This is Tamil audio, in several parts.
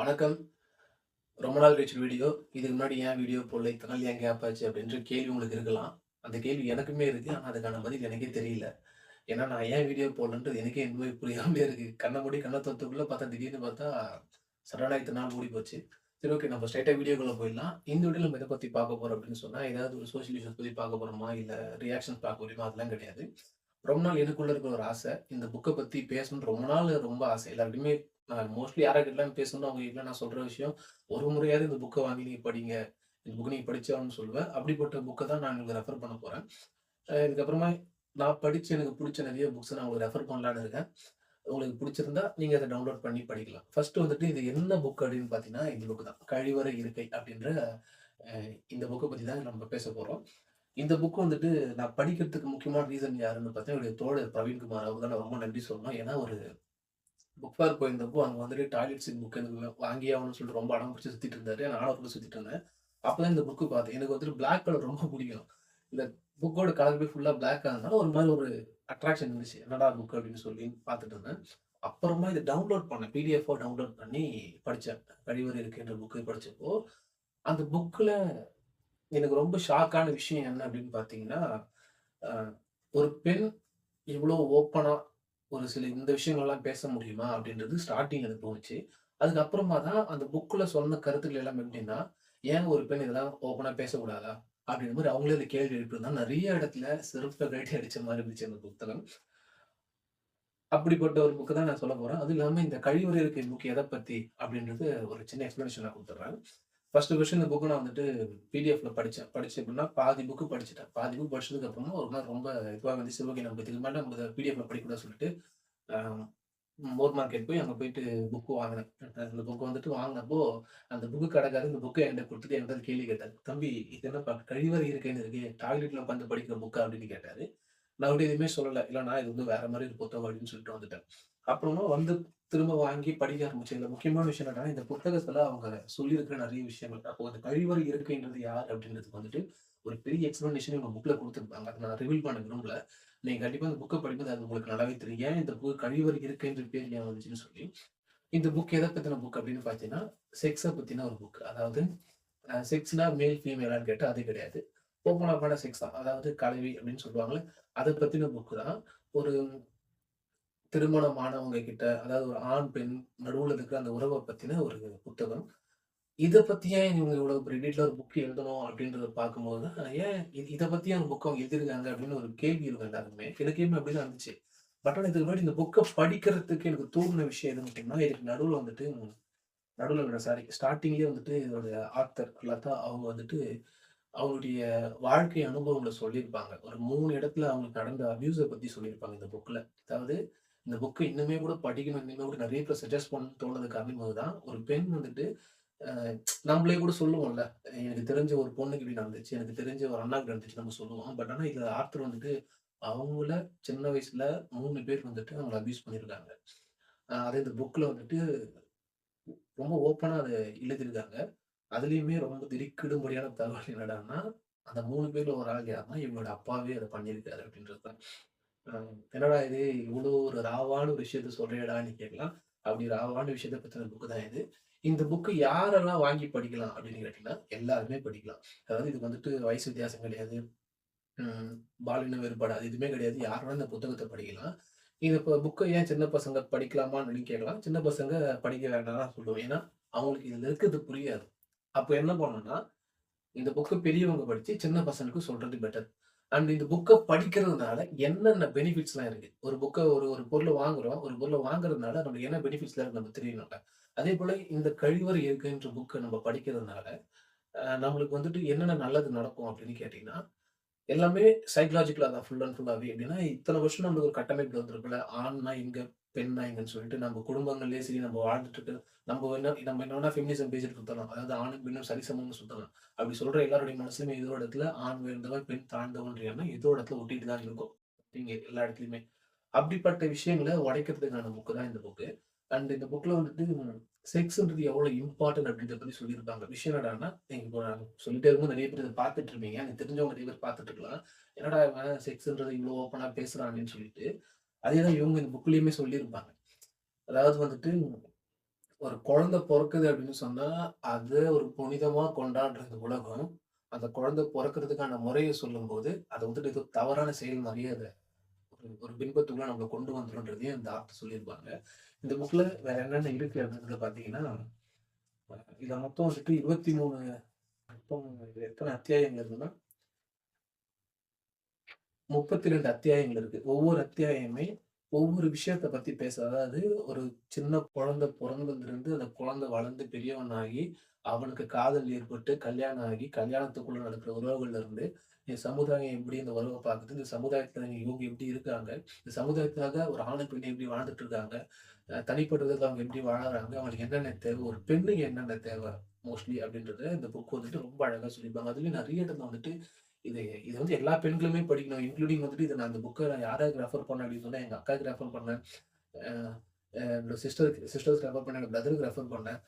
வணக்கம். ரொம்ப நாள் கழிச்சு வீடியோ. இதுக்கு முன்னாடி ஏன் வீடியோ போடல? இத்தனை நாள் ஏன் கேப் ஆச்சு அப்படின்ற கேள்வி உங்களுக்கு இருக்கலாம். அந்த கேள்வி எனக்குமே இருக்குது ஆனால் அதுக்கான பதில் எனக்கே தெரியல. ஏன்னா நான் ஏன் வீடியோ போடலன்றது எனக்கே இன்னுமே புரியாமலே இருக்குது கண்ணை மூடி கண்ணை தொத்துக்குள்ளே பார்த்தா திடீர்னு பார்த்தா சடனாக இத்தனை நாள் மூடி போச்சு. சரி ஓகே நம்ம ஸ்ட்ரைட்டாக வீடியோக்குள்ள போயிடலாம். இந்த வீடியோ நம்ம இதை பற்றி பார்க்க போகிறோம் அப்படின்னு சொன்னால் ஏதாவது ஒரு சோஷியல் இஷ்யூஸ் பற்றி பார்க்க போகிறோமா இல்லை ரியாக்ஷன்ஸ் பார்க்க முடியுமா அதெல்லாம் கிடையாது. ரொம்ப நாள் எனக்குள்ள இருக்கிற ஒரு ஆசை. இந்த புக்கை பற்றி பேசணும்னு ரொம்ப நாள் ரொம்ப ஆசை. எல்லாருக்குமே நான் மோஸ்ட்லி யாராக்கிட்டலாம் பேசணும் அவங்க கிட்ட நான் சொல்கிற விஷயம் ஒரு முறையாவது இந்த புக்கை வாங்கி நீங்கள் படிங்க. இந்த புக்கு நீங்கள் படித்தான்னு சொல்லுவேன் அப்படிப்பட்ட புக்கை தான் நான் உங்களுக்கு ரெஃபர் பண்ண போகிறேன் இதுக்கப்புறமா நான் படித்து எனக்கு பிடிச்ச நிறைய புக்ஸை நான் உங்களுக்கு ரெஃபர் பண்ணலான்னு இருக்கேன். உங்களுக்கு பிடிச்சிருந்தா நீங்கள் அதை டவுன்லோட் பண்ணி படிக்கலாம். ஃபர்ஸ்ட் வந்துட்டு இது என்ன புக் அப்படின்னு பார்த்தீங்கன்னா இந்த புக்கு தான். கழிவறை இருக்கை அப்படின்ற இந்த புக்கை பற்றி தான் நம்ம பேச போகிறோம் இந்த புக் வந்துட்டு நான் படிக்கிறதுக்கு முக்கியமான ரீசன் யாருன்னு பார்த்தீங்கன்னா என்னுடைய தோழர் பிரவீன்குமார் அவர் தான் ரொம்ப நன்றி சொல்லணும். ஏன்னா ஒரு புக் ஃபேர் போயிருந்தப்போ அங்கே வந்துட்டு டாய்லெட் சீட் புக் எனக்கு வாங்கி ஆகணும்னு சொல்லிட்டு ரொம்ப அடம் பிடிச்சி சுற்றிட்டு இருந்தாரு. நானும் கூட சுற்றிட்டு இருந்தேன். அப்போ தான் இந்த புக்கு பார்த்தேன். எனக்கு வந்துட்டு பிளாக் கலர் ரொம்ப பிடிக்கும். இந்த புக்கோட கலர் போய் ஃபுல்லாக பிளாக் ஆனதுனால ஒரு மாதிரி ஒரு அட்ராக்ஷன் இருந்துச்சு என்னடா புக் அப்படின்னு சொல்லி பார்த்துட்டு இருந்தேன். அப்புறமா இதை டவுன்லோட் பண்ணேன். பிடிஎஃபாக டவுன்லோட் பண்ணி படித்தேன் கழிவறை இருக்கின்ற புக்கு படித்தப்போ அந்த புக்கில் எனக்கு ரொம்ப ஷாக்கான விஷயம் என்ன அப்படின்னு பார்த்தீங்கன்னா ஒரு பெண் இவ்வளோ ஓப்பனாக ஒரு சில இந்த விஷயங்கள்லாம் பேச முடியுமா அப்படின்றது ஸ்டார்டிங் எனக்கு தோணுச்சு. அதுக்கப்புறமா தான் அந்த புக்கில் சொன்ன கருத்துக்கள் எல்லாம் எப்படின்னா ஏன் ஒரு பெண் இதெல்லாம் ஓப்பனாக பேசக்கூடாதா அப்படின்ற மாதிரி அவங்களே இந்த கேள்வி எழுப்பியிருந்தா நிறைய இடத்துல சிறப்பை கட்டி அடித்த மாதிரி இருந்துச்சு அந்த புத்தகம் அப்படிப்பட்ட ஒரு புக்கு தான் நான் சொல்ல போகிறேன் அதுவும் இல்லாமல் இந்த கழிவுறை இருக்க புக் எதை பற்றி அப்படின்றது ஒரு சின்ன எக்ஸ்பிளனேஷன் நான் கொடுத்துட்றேன் ஃபர்ஸ்ட் கொஸ்டின் இந்த புக்கு நான் வந்துட்டு பிடிஎஃப்ல படித்தேன் படிச்சு அப்படின்னா பாதி புக்கு படிச்சுட்டேன். பாதி புக் படிச்சதுக்கு அப்புறமா ஒரு நாள் ரொம்ப இதுவாக வந்து சிவகை நம்ம இதுக்கு மேலே நம்ம பிடிஎஃப்ல படிக்கூடாது சொல்லிட்டு மோர் மார்க்கெட் போய் அங்கே போயிட்டு புக்கு வாங்கினேன். அந்த புக்கு வந்துட்டு வாங்கினப்போ அந்த புக்கு கடைக்காரர் இந்த புக்கை என்கிட்ட கொடுத்துட்டு என்கிட்ட கேள்வி கேட்டார். தம்பி இது என்ன கழிவறை இருக்கேன்னு இருக்கு டாய்லெட்ல உட்காந்து படிக்கிற புக்கா அப்படின்னு கேட்டாரு. நான் அப்படி எதுவுமே சொல்லலை. இல்லை நான் இது வந்து வேற மாதிரி ஒரு புத்தகம் அப்படின்னு சொல்லிட்டு வந்துட்டேன். அப்புறமா வந்து திரும்ப வாங்கி படிக்க ஆரம்பிச்சேன். இல்லை முக்கியமான விஷயம் என்னன்னா இந்த புத்தகத்துல அவங்க சொல்லியிருக்கிற நிறைய விஷயங்கள். அப்போ அந்த கழிவறை இருக்குன்றது யார் அப்படின்றதுக்கு வந்துட்டு ஒரு பெரிய எக்ஸ்பிளனேஷன் இவங்க புக்ல கொடுத்துருப்பாங்க. அதை நான் ரிவீல் பண்ண விரும்பல. நீங்க கண்டிப்பா அந்த புக்கை படிக்கும்போது அது உங்களுக்கு நல்லாவே தெரியும். ஏன் இந்த புக் கழிவறை இருக்குன்ற பேர் ஏன் வந்துச்சுன்னு சொல்லி இந்த புக் எதை பத்தின புக் அப்படின்னு பார்த்தீங்கன்னா செக்ஸை பத்தின ஒரு புக் அதாவது செக்ஸ்னா மேல் ஃபீமேலான்னு கேட்டால் அது கிடையாது. ஓப்பனான செக்ஸ் தான். அதாவது கலவி அப்படின்னு சொல்லுவாங்களே அதை பத்தின புக்கு தான். ஒரு திருமணமானவங்க கிட்ட அதாவது ஒரு ஆண் பெண் நடுவில் இருக்கிற அந்த உறவை பத்தின ஒரு புத்தகம். இதை பத்தி ஏன் இவங்க இவ்வளவு பெரிய ஒரு புக் எழுதணும் அப்படின்றத பார்க்கும்போது ஏன் இது- இதை பத்தி அந்த புக் அவங்க எழுதியிருக்காங்க அப்படின்னு ஒரு கேள்வி இருக்கும் எல்லாருமே எனக்குமே அப்படிதான் இருந்துச்சு. பட் ஆனால் இதுக்கு முன்னாடி இந்த புக்கை படிக்கிறதுக்கு எனக்கு தூண்டின விஷயம் எது கேட்டீங்கன்னா இதுக்கு நடுவில் வந்துட்டு நடுவில் சாரி ஸ்டார்டிங்லேயே வந்துட்டு இதோட ஆத்தர் லதா அவங்க வந்துட்டு அவங்களுடைய வாழ்க்கை அனுபவங்களை சொல்லியிருப்பாங்க. ஒரு மூணு இடத்துல அவங்களுக்கு நடந்த அபியூஸை பத்தி சொல்லியிருப்பாங்க இந்த புக்கில் அதாவது இந்த புக்கை இன்னுமே கூட படிக்கணும் இன்னுமே கூட நிறைய பேர் சஜஸ்ட் பண்ண தோணுது காரணம் தான் ஒரு பெண் வந்துட்டு நம்மளே கூட சொல்லுவோம்ல. எனக்கு தெரிஞ்ச ஒரு பொண்ணுக்கு இப்படி நடந்துச்சு எனக்கு தெரிஞ்ச ஒரு அண்ணாக்கு நடந்துச்சு நம்ம சொல்லுவோம். பட் ஆனால் இதில் ஆர்த்தர் வந்துட்டு அவங்கள சின்ன வயசுல மூணு பேர் வந்துட்டு அவங்கள அபியூஸ் பண்ணியிருக்காங்க. அதே இந்த புக்கில் வந்துட்டு ரொம்ப ஓப்பனாக அதை எழுதியிருக்காங்க. அதுலயுமே ரொம்ப திடுக்கிடும்படியான தகவல் என்னடான்னா அந்த மூணு பேர்ல ஒரு ஆள் யாருன்னா இவங்களோட அப்பாவே அதை பண்ணியிருக்காரு அப்படின்றது தான். என்னடா இது? இவ்வளோ ஒரு ராவான ஒரு விஷயத்த சொல்கிறேடான்னு கேட்கலாம். அப்படி ராவான விஷயத்த பத்தின புக்கு தான் இது. இந்த புக்கு யாரெல்லாம் வாங்கி படிக்கலாம் அப்படின்னு கேட்டீங்கன்னா எல்லாருமே படிக்கலாம். அதாவது இது வந்துட்டு வயசு வித்தியாசம் கிடையாது. பாலின வேறுபாடு அது எதுவுமே கிடையாது. யார் இந்த புத்தகத்தை படிக்கலாம். இது இப்போ புக்கை ஏன் சின்ன பசங்க படிக்கலாமான்னு கேட்கலாம். சின்ன பசங்க படிக்க வேண்டாம் சொல்லுவோம். ஏன்னா அவங்களுக்கு இதுல இருக்கிறது புரியாது. அப்போ என்ன பண்ணணும்னா இந்த புக்கை பெரியவங்க படித்து சின்ன பசங்களுக்கு சொல்றது பெட்டர் அண்ட் இந்த புக்கை படிக்கிறதுனால என்னென்ன பெனிஃபிட்ஸ்லாம் இருக்கு? ஒரு புக்கை ஒரு ஒரு பொருளை வாங்குறோம். ஒரு பொருளை வாங்குறதுனால நம்மளுக்கு என்ன பெனிஃபிட்ஸ்லாம் இருக்கு நம்ம தெரியணும்ல? அதே போல இந்த கழிவறை இருக்குன்ற புக்கை நம்ம படிக்கிறதுனால நம்மளுக்கு வந்துட்டு என்னென்ன நல்லது நடக்கும் அப்படின்னு கேட்டிங்கன்னா எல்லாமே சைக்கலாஜிக்கலாக தான் ஃபுல் அண்ட் ஃபுல்லாகவே எப்படின்னா இத்தனை வருஷம் நம்மளுக்கு ஒரு கட்டமைப்பு வந்திருக்குல்ல ஆண்னா எங்கே பெண்ணா எங்கன்னு சொல்லிட்டு நம்ம குடும்பங்கள்லயே சரி நம்ம வாழ்ந்துட்டு நம்ம என்ன நம்ம என்னன்னா ஃபெமினிசம் பேசிட்டு சுத்தலாம் அதாவது ஆணும் பெண்ணும் சரிசமம்னு சுத்தலாம். அப்படி சொல்ற எல்லாருடைய மனசுலயுமே இதோ இடத்துல ஆண் உயர்ந்தவன் பெண் தாழ்ந்தவன்ற எண்ணம் இதோ இடத்துல ஒட்டிட்டு தான் இருக்கும். நீங்க எல்லா இடத்துலயுமே. அப்படிப்பட்ட விஷயங்களை உடைக்கிறதுக்கான புக்கு தான் இந்த புக்கு அண்ட் இந்த புக்ல வந்துட்டு செக்ஸ்ன்றது எவ்வளவு இம்பார்ட்டன்ட் அப்படின்றத பத்தி சொல்லியிருப்பாங்க விஷயம் என்னடான்னா நீங்க இப்போ நான் சொல்லிட்டே இருக்கும் நிறைய பேர் இதை பார்த்துட்டு இருப்பீங்க. எனக்கு தெரிஞ்சவங்க நிறைய பேர் பார்த்துட்டு இருக்கலாம். என்னடா செக்ஸ்ன்றது இவ்வளவு ஓப்பனா பேசுறாங்கன்னு சொல்லிட்டு அதே தான் இவங்க இந்த புக்லேயுமே சொல்லியிருப்பாங்க அதாவது வந்துட்டு ஒரு குழந்தை பிறக்குது அப்படின்னு சொன்னா, அது ஒரு புனிதமா கொண்டாடுற இந்த உலகம், அந்த குழந்தை பிறக்கிறதுக்கான முறையை சொல்லும்போது, அதை வந்துட்டு ஏதோ தவறான செயல் மாதிரியே அதை ஒரு ஒரு பின்பத்துக்குள்ள நம்ம கொண்டு வந்துடும்ன்றதையும் இந்த ஆத்தர் சொல்லியிருப்பாங்க. இந்த புக்ல வேற என்னென்ன இருக்கு அப்படின்றத பார்த்தீங்கன்னா, இதை மொத்தம் வந்துட்டு 23 மொத்தம் இது அத்தியாயங்கள் இருக்குன்னா 32 அத்தியாயங்கள் இருக்கு. ஒவ்வொரு அத்தியாயமே ஒவ்வொரு விஷயத்த பத்தி பேச அதாவது ஒரு சின்ன குழந்தை பிறந்ததுலேருந்து அந்த குழந்தை வளர்ந்து பெரியவனாகி, அவனுக்கு காதல் ஏற்பட்டு, கல்யாணம் ஆகி, கல்யாணத்துக்குள்ள நடக்கிற உறவுகள்ல இருந்து, இந்த சமுதாயம் எப்படி இந்த உறவை பார்க்குது, இந்த சமுதாயத்துல இவங்க எப்படி இருக்காங்க, இந்த சமுதாயத்துக்காக ஒரு ஆணும், பெண்ணை எப்படி வாழ்ந்துட்டு இருக்காங்க, அ அவங்க எப்படி வாழறாங்க, அவங்களுக்கு என்னென்ன தேவை, ஒரு பெண்ணுக்கு என்னென்ன தேவை மோஸ்ட்லி அப்படின்றத இந்த புக் வந்துட்டு ரொம்ப அழகா சொல்லியிருப்பாங்க. அதுலயும் நிறைய இடத்துல வந்துட்டு இது இது வந்து எல்லா பெண்களுமே படிக்கணும். இன்க்ளூடிங் வந்துட்டு இது நான் இந்த புக்கை நான் யாராவது ரெஃபர் பண்ணேன் அப்படின்னு சொன்னேன் எங்கள் அக்காவுக்கு ரெஃபர் பண்ணேன். என்னோட சிஸ்டருக்கு சிஸ்டர்ஸ்க்கு ரெஃபர் பண்ணேன். என்னோட பிரதருக்கு ரெஃபர் பண்ணேன்.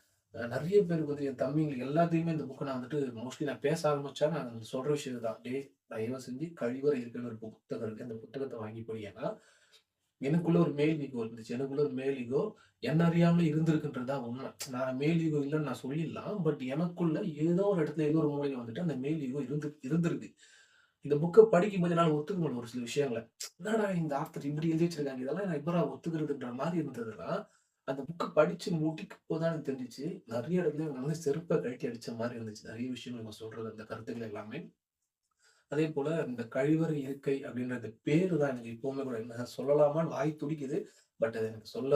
நிறைய பேருக்கு வந்து என் தம்பிங்களுக்கு எல்லாத்தையுமே இந்த புக்கை நான் வந்துட்டு மோஸ்ட்லி நான் பேச ஆரம்பிச்சா, நான் சொல்ற விஷயம் தான் டேய் தயவு செஞ்சு கழிவறை இருக்கிற ஒரு புத்தகம் இருக்கு. அந்த புத்தகத்தை வாங்கி போய் ஏன்னா, எனக்குள்ள ஒரு மேல் ஈகோ இருந்துச்சு. எனக்குள்ள ஒரு மேல் ஈகோ என்ன அறியாமலே இருந்திருக்குன்றதா உண்மை நான் மேல் ஈகோ இல்லைன்னு நான் சொல்லிடலாம். பட் எனக்குள்ள ஏதோ ஒரு இடத்துல, ஏதோ ஒரு மூலையில வந்துட்டு அந்த மேல் ஈகோ இருந்து இருந்திருக்கு. இந்த புக்கை படிக்கும் போது நான் ஒத்துக்க முடியும் ஒரு சில விஷயங்கள. என்னடா இந்த ஆத்தர் இப்படி எழுதி வச்சிருக்காங்க. இதெல்லாம் நான் எப்படிடா ஒத்துக்கிறதுன்ற மாதிரி இருந்ததெல்லாம், அந்த புக்கை படிச்சு முடிக்கும்போது போதான் எனக்கு தெரிஞ்சிச்சு நிறைய இடத்துல வந்து செருப்பை கழட்டி அடிச்ச மாதிரி இருந்துச்சு. நிறைய விஷயங்கள் இவங்க சொல்றது அந்த கருத்துக்கள் எல்லாமே. அதே போல இந்த கழிவறை இருக்கை அப்படின்றது பேரு தான் எனக்கு இப்பவுமே கூட என்ன சொல்லலாமான்னு வாய் துடிக்குது. பட் அது எனக்கு சொல்ல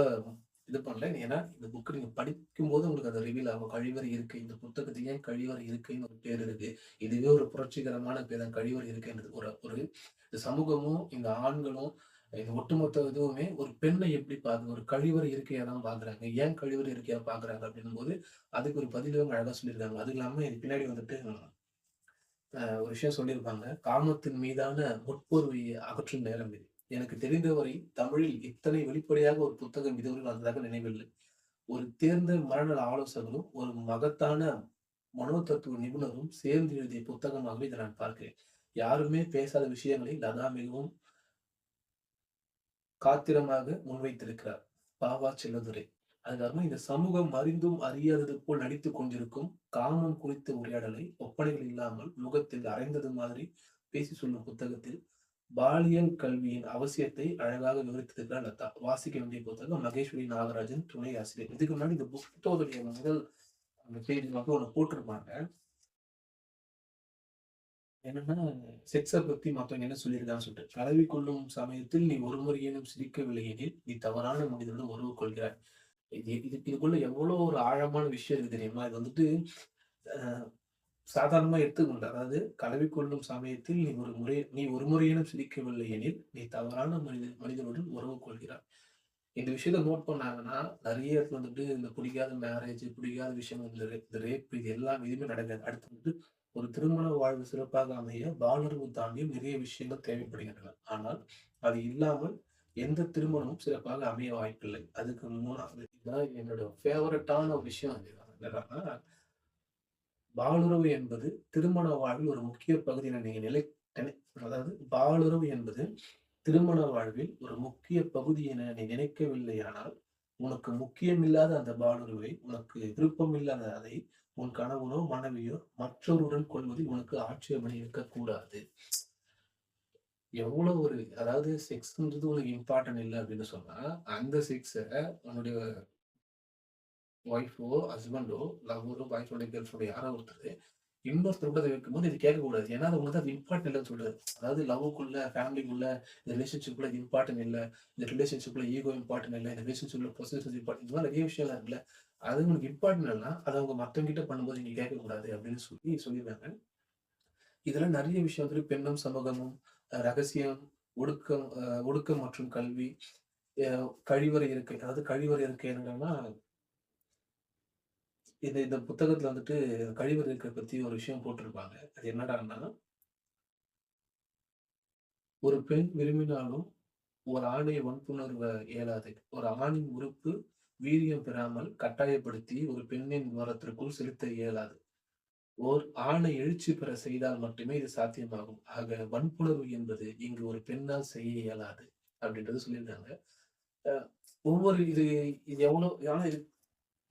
இது பண்ணல. ஏன்னா இந்த புக்கு நீங்க படிக்கும்போது உங்களுக்கு அது ரிவீல் ஆகும். கழிவறை இருக்கை. இந்த புத்தகத்துக்கு ஏன் கழிவறை இருக்கைன்னு ஒரு பேர் இருக்கு. இதுவே ஒரு புரட்சிகரமான பேர் தான் கழிவறை இருக்கைன்றது. ஒரு ஒரு இந்த சமூகமும், இந்த ஆண்களும், இந்த ஒட்டுமொத்த இதுவுமே ஒரு பெண்ணை எப்படி பார்க்குது? ஒரு கழிவறை இருக்கையா தான் பார்க்குறாங்க. ஏன் கழிவறை இருக்கையா பார்க்குறாங்க அப்படின்னும்போது, அதுக்கு ஒரு பதிலும் அழகா சொல்லியிருக்காங்க. அது இல்லாம இது பின்னாடி வந்துட்டு ஒரு விஷயம் சொல்லியிருப்பாங்க. "காமத்தின் மீதான முற்போர்வையை அகற்றும் நேரம் இது. எனக்கு தெரிந்தவரை தமிழில் இத்தனை வெளிப்படையாக ஒரு புத்தகம் இதுவரை வந்ததாக நினைவில்லை. ஒரு தேர்ந்த மனநல ஆலோசகரும், ஒரு மகத்தான மனோதத்துவ நிபுணரும் சேர்ந்து எழுதிய புத்தகமாகவே இதை நான் பார்க்கிறேன். யாருமே பேசாத விஷயங்களை லதா மிகவும் காத்திரமாக முன்வைத்திருக்கிறார். பாவா செல்லதுரை. அதுக்கப்புறமா இந்த சமூகம் அறிந்தும் அறியாதது போல் நடித்துக் கொண்டிருக்கும் காமம் குறித்த உரையாடலை ஒப்பனைகள் இல்லாமல் முகத்தில் அரைந்தது மாதிரி பேசி சொல்லும் புத்தகத்தில் பாலியல் கல்வியின் அவசியத்தை அழகாக விவரித்திருக்கிறார் லதா. வாசிக்க வேண்டிய புத்தகம் மகேஸ்வரி நாகராஜன் துணை ஆசிரியர். இதுக்கு முன்னாடி இந்த புத்தகத்துடைய முதல் அந்த பேஜ் வந்து போட்டிருப்பாங்க. என்னன்னா, செக்ஸை பத்தி மற்றவங்க என்ன சொல்லியிருக்காங்கன்னு சொல்லிட்டு. "கலவி கொள்ளும் சமயத்தில் நீ ஒரு முறையேனும் சிரிக்கவில்லை எனில், நீ தவறான மனிதனுடன் உறவு கொள்கிறாய்." இது இது இதுக்குள்ள எவ்வளோ ஒரு ஆழமான விஷயம் இருக்கு தெரியுமா? இது வந்துட்டு சாதாரணமாக சாதாரணமா அதாவது "கலவி கொள்ளும் சமயத்தில் நீ ஒரு முறை நீ ஒரு முறையினும் சிரிக்கவில்லை எனில், நீ தவறான மனித மனிதனுடன் உறவு கொள்கிறாய்." இந்த விஷயத்த நோட் பண்ணாங்கன்னா, நிறைய இடத்துல வந்துட்டு இந்த பிடிக்காத மேரேஜ், பிடிக்காத விஷயம் இந்த ரே இந்த ரேப் இது எல்லாம் இதுவுமே நடக்காது. அடுத்து வந்துட்டு ஒரு திருமண வாழ்வு சிறப்பாக அமைய பாலுறவு தாண்டியும் நிறைய விஷயங்கள் தேவைப்படுகின்றன. ஆனால் அது இல்லாமல் எந்த திருமணமும் சிறப்பாக அமைய வாய்ப்பில்லை. அதுக்கு மூணாவது இதுதான் என்னோட ஃபேவரட்டான விஷயம் அதுதான். என்னன்னா, பாலுறவு என்பது திருமண வாழ்வில் ஒரு முக்கிய பகுதி நீங்க நிலை நினை அதாவது பாலுறவு என்பது திருமண வாழ்வில் ஒரு முக்கிய பகுதி என நீ நினைக்கவில்லையானால், உனக்கு முக்கியமில்லாத அந்த பாலுறவை, உனக்கு விருப்பமில்லாத அதை உன் கணவனோ, மனைவியோ மற்றொருடன் கொள்வதில் உனக்கு ஆட்சேபனை இருக்கக்கூடாது. எவ்வளவு ஒரு அதாவது செக்ஸ்ன்றது உனக்கு இம்பார்ட்டன்ட் இல்ல அப்படின்னு சொன்னா, அந்த செக்ஸை உன்னுடைய ஒய்ஃபோ, ஹஸ்பண்டோ, லவ்வரோ, பாய் ஃப்ரெண்டோ, கேர்ள் யாரோ ஒருத்தர் இன்னொருத்தர் கூட வைக்கும்போது இது கேட்கக்கூடாது. ஏன்னா அது உங்களுக்கு அது இம்பார்ட்டன் இல்லைன்னு சொல்றாரு. அதாவது லவ்வுக்குள்ள, ஃபேமிலிக்குள்ள, இந்த ரிலேஷன்ஷிப்ல இது இம்பார்ட்டன்ட் இல்லை இந்த ரிலேஷன்ஷிப்ல ஈகோ இம்பார்ட்டன் இல்லை இந்த ரிலேஷன்ஷிப்ல பொசிஷன் இம்பார்ட்டன் இந்த மாரி நெறைய விஷயம்லாம் இருக்குல்ல. அது உங்களுக்கு இம்பார்ட்டன்ட் இல்லன்னா, அதை அவங்க மற்றவங்கிட்ட பண்ணும்போது நீங்க கேட்கக்கூடாது அப்படின்னு சொல்லி சொல்லியிருக்காங்க. இதெல்லாம் நிறைய விஷயம் வந்து பெண்ணும் சமூகமும், ரகசியம், ஒடுக்கம் ஒடுக்கம் மற்றும் கல்வி, கழிவறை இருக்கை. அதாவது கழிவறை இருக்கை என்னன்னா இந்த இந்த புத்தகத்துல வந்துட்டு கழிவு இருக்கை பத்தி ஒரு விஷயம் போட்டிருப்பாங்க. அது என்னடான்னா ஒரு பெண் விரும்பினாலும் ஒரு ஆணை வன்புணர்வை இயலாது. ஒரு ஆணின் உறுப்பு வீரியம் பெறாமல் கட்டாயப்படுத்தி ஒரு பெண்ணின் துவாரத்திற்குள் செலுத்த இயலாது. ஓர் ஆணை எழுச்சி பெற செய்தால் மட்டுமே இது சாத்தியமாகும். ஆக வன்புணர்வு என்பது இங்கு ஒரு பெண்ணால் செய்ய இயலாது. அப்படின்றது சொல்லியிருந்தாங்க ஒவ்வொரு இது இது எவ்வளோ ஆனா இது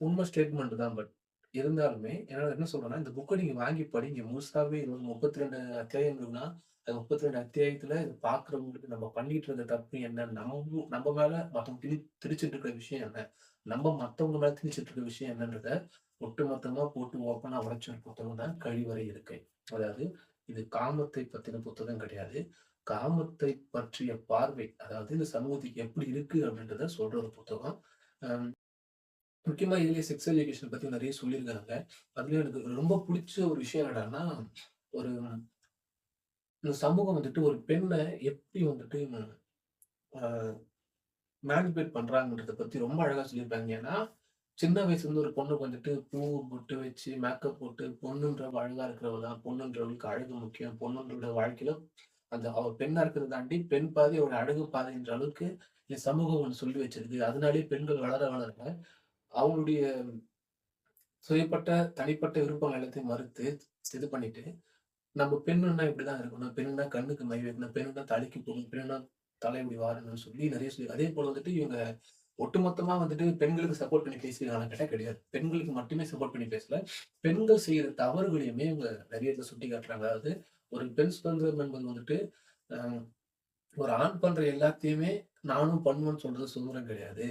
உண்மை ஸ்டேட்மெண்ட் தான். பட் இருந்தாலுமே என்னால என்ன சொல்றேன்னா, இந்த புக்கை நீங்க வாங்கி படிங்க. முழுசாவே இது ஒரு 32 அத்தியாயங்கள்னா, அது 32 அத்தியாயத்துல இது பார்க்குறவங்களுக்கு நம்ம பண்ணிட்டு இருந்த தப்பு என்ன? நம்ம நம்ம மேல மத்தவங்க திணி திரிச்சிட்டு இருக்கிற விஷயம் என்ன? நம்ம மத்தவங்க மேல திணிச்சுட்டு இருக்கிற விஷயம் என்னன்றத ஒட்டுமொத்தமா போட்டு ஓப்பனா உடைச்ச ஒரு புத்தகம் தான் கழிவறை இருக்கை. அதாவது இது காமத்தை பத்தின புத்தகம் கிடையாது. காமத்தை பற்றிய பார்வை, அதாவது இந்த சமூகத்துக்கு எப்படி இருக்கு அப்படின்றத சொல்ற ஒரு புத்தகம். முக்கியமா இதுலயே செக்ஸ் எஜுகேஷன் பத்தி நிறைய சொல்லியிருக்காங்க. அதுலயும் எனக்கு ரொம்ப பிடிச்ச ஒரு விஷயம் என்னடான்னா, ஒரு இந்த சமூகம் வந்துட்டு ஒரு பெண்ண எப்படி வந்துட்டு அ மேனிபுலேட் பண்றாங்கன்றத பத்தி ரொம்ப அழகா சொல்லியிருப்பாங்க. ஏன்னா, சின்ன வயசுலருந்து ஒரு பொண்ணுக்கு வந்துட்டு பூ, பொட்டு வச்சு, மேக்கப் போட்டு, பொண்ணுன்றவ அழகா இருக்கிறவ தான். பொண்ணுன்றவளுக்கு அழகு முக்கியம். பொண்ணுன்ற வாழ்க்கையில அந்த அவ பெண்ணா இருக்கிறத தாண்டி, பெண் பாதி அவளோட அழகு பாதைன்ற அளவுக்கு இந்த சமூகம் ஒன்று சொல்லி வச்சிருக்கு. அதனாலேயே பெண்கள் வளர வளர அவங்களுடைய சுயப்பட்ட, தனிப்பட்ட விருப்பங்கள் எல்லாத்தையும் மறுத்து, இது பண்ணிட்டு, நம்ம பெண்ணுன்னா இப்படிதான் இருக்கணும். பெண்ணுன்னா கண்ணுக்கு மை வைக்கணும். பெண்ணுன்னா தலைக்கு போகணும் பெண்ணுன்னா தலை இப்படி வாரணும்னு சொல்லி நிறைய சொல்லி அதே போல வந்துட்டு இவங்க ஒட்டுமொத்தமா வந்துட்டு பெண்களுக்கு சப்போர்ட் பண்ணி பேசுகிறாங்க கேட்டால் கிடையாது. பெண்களுக்கு மட்டுமே சப்போர்ட் பண்ணி பேசல. பெண்கள் செய்யற தவறுகளையுமே இவங்க நிறைய இதை சுட்டி காட்டுறாங்க அதாவது ஒரு பெண் சுதந்திரம் என்பது வந்துட்டு, ஒரு ஆண் பண்ற எல்லாத்தையுமே நானும் பண்ணுவேன்னு சொல்றது சுதந்திரம் கிடையாது.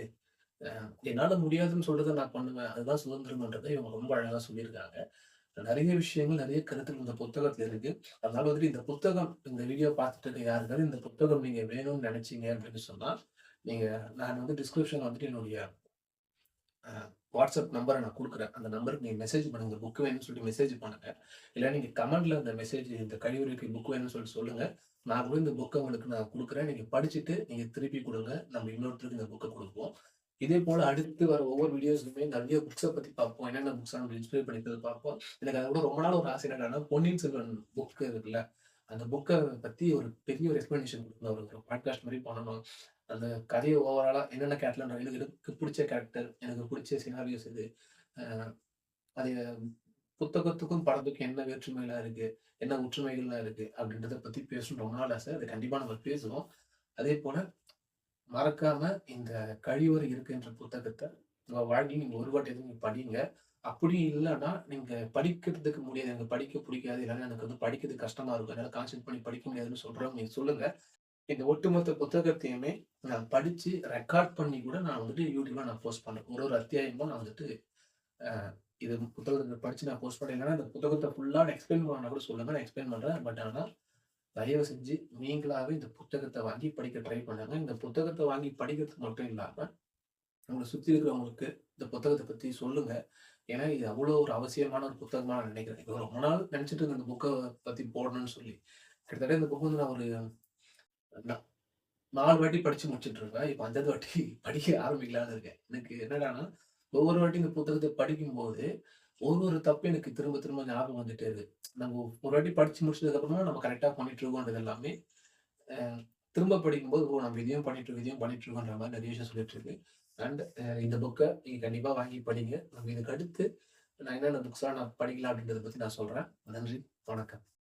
என்னால் முடியாதுன்னு சொல்றதை நான் பண்ணுவேன். அதுதான் சுதந்திரம்ன்றத இவங்க ரொம்ப அழகாக சொல்லியிருக்காங்க. நிறைய விஷயங்கள், நிறைய கருத்துக்கள் இந்த புத்தகத்துல இருக்கு. அதனால வந்துட்டு இந்த புத்தகம் இந்த வீடியோ பார்த்துட்டு இருக்க யாருக்காவது இந்த புத்தகம் நீங்க வேணும்னு நினைச்சீங்க அப்படின்னு சொன்னா, நீங்க நான் வந்து டிஸ்கிரிப்ஷன்ல வந்துட்டு என்னுடைய வாட்ஸ்அப் நம்பரை நான் கொடுக்குறேன் அந்த நம்பருக்கு நீங்க மெசேஜ் பண்ணுங்க. புக் வேணும்னு சொல்லிட்டு மெசேஜ் பண்ணுங்க. இல்லை நீங்க கமெண்ட்ல அந்த மெசேஜ் இந்த கழிவுரைக்கு புக் வேணும்னு சொல்லிட்டு சொல்லுங்க. நான் கூட இந்த புக்கை உங்களுக்கு நான் கொடுக்குறேன் நீங்க படிச்சுட்டு நீங்க திருப்பி கொடுங்க நம்ம இன்னொருத்தருக்கு இந்த புக்கை கொடுப்போம் இதே போல அடுத்து வர ஒவ்வொரு வீடியோஸ்லயுமே நிறைய புக்ஸை பத்தி பார்ப்போம். என்னென்ன புக்ஸ் நம்ம இன்ஸ்பயர் பண்ணியிருக்குது பார்ப்போம். எனக்கு அதை விட ரொம்ப நாள் ஒரு ஆசை என்னன்னா பொன்னியின் செல்வன் புக் இருக்குல்ல, அந்த புக்கை பத்தி ஒரு பெரிய ஒரு எக்ஸ்பிளனேஷன் கொடுக்கணும் ஒரு பாட்காஸ்ட் மாதிரி பண்ணணும். அந்த கதையை ஓவராலா என்னென்ன கேரக்டர்ல எனக்கு எனக்கு பிடிச்ச கேரக்டர், எனக்கு பிடிச்ச சினாரியோஸ் இது. அதை அது புத்தகத்துக்கும், படத்துக்கும் என்ன வேற்றுமையெல்லாம் இருக்கு? என்ன ஒற்றுமைகள்லாம் இருக்கு? அப்படின்றத பத்தி பேசணும் ரொம்ப நாள் ஆசை. அது கண்டிப்பா நம்ம பேசுவோம். அதே போல மறக்காம இந்த கழிவறை இருக்குன்ற புத்தகத்தை உங்க வாழ்க்கையில் நீங்க ஒரு எதுவும் நீங்க படிங்க. அப்படி இல்லைன்னா நீங்க படிக்கிறதுக்கு முடியாது. எனக்கு படிக்க பிடிக்காது இல்லன்னா எனக்கு வந்து படிக்கிறது கஷ்டமா இருக்கும். என்னால கான்சென்ட் பண்ணி படிக்க முடியாதுன்னு சொல்றவங்க நீங்க சொல்லுங்க. இந்த ஒட்டுமொத்த புத்தகத்தையுமே நான் படிச்சு ரெக்கார்ட் பண்ணி கூட நான் வந்துட்டு யூடியூப்ல நான் போஸ்ட் பண்ணேன் ஒரு ஒரு அத்தியாயமும் நான் வந்துட்டு இது புத்தகத்தை படிச்சு நான் போஸ்ட் பண்ணேன் இல்லைன்னா இந்த புத்தகத்தை ஃபுல்லா எக்ஸ்பிளைன் பண்ணா கூட சொல்லுங்க. நான் எக்ஸ்பிளைன் பண்றேன். பட் ஆனால் தயவு செஞ்சு நீங்களாவே இந்த புத்தகத்தை வாங்கி படிக்க ட்ரை பண்ணுங்க. இந்த புத்தகத்தை வாங்கி படிக்கிறது மட்டும் இல்லாம, உங்களை சுத்தி இருக்கிறவங்களுக்கு இந்த புத்தகத்தை பத்தி சொல்லுங்க. ஏன்னா, இது அவ்வளோ ஒரு அவசியமான ஒரு புத்தகமா நான் நினைக்கிறேன். இது ரொம்ப நாள் நினச்சிட்டு இருந்த இந்த புக்கை பத்தி போடணும்னு சொல்லி. கிட்டத்தட்ட இந்த புக்கு வந்து நான் ஒரு நாலு வாட்டி படிச்சு முடிச்சுட்டு இருக்கேன். இப்போ அஞ்சாவது வாட்டி படிக்க ஆரம்பிக்கலான்னு இருக்கேன். எனக்கு என்னடான்னா, ஒவ்வொரு வாட்டி இந்த புத்தகத்தை படிக்கும்போது, ஒரு ஒரு தப்பு எனக்கு திரும்ப திரும்ப ஞாபகம் வந்துட்டே இருக்கு. நம்ம ஒரு வாட்டி படிச்சு முடிச்சதுக்கு அப்புறமா நம்ம கரெக்ட்டா பண்ணிட்டு இருக்கோம்ன்றது எல்லாமே, திரும்ப படிக்கும்போது, ஓ! நம்ம இதையும் பண்ணிட்டு இருக்கோம், இதையும் பண்ணிட்டு இருக்கோம்ன்ற மாதிரி நிறைய விஷயம் சொல்லிட்டு இருக்கு. அண்ட் இந்த புக்கை நீங்க கண்டிப்பா வாங்கி படிங்க. நம்ம இதுக்கு அடுத்து நான் என்னென்ன புக்ஸ்லாம் நான் படிக்கலாம் அப்படின்றத பத்தி நான் சொல்றேன். நன்றி. வணக்கம்.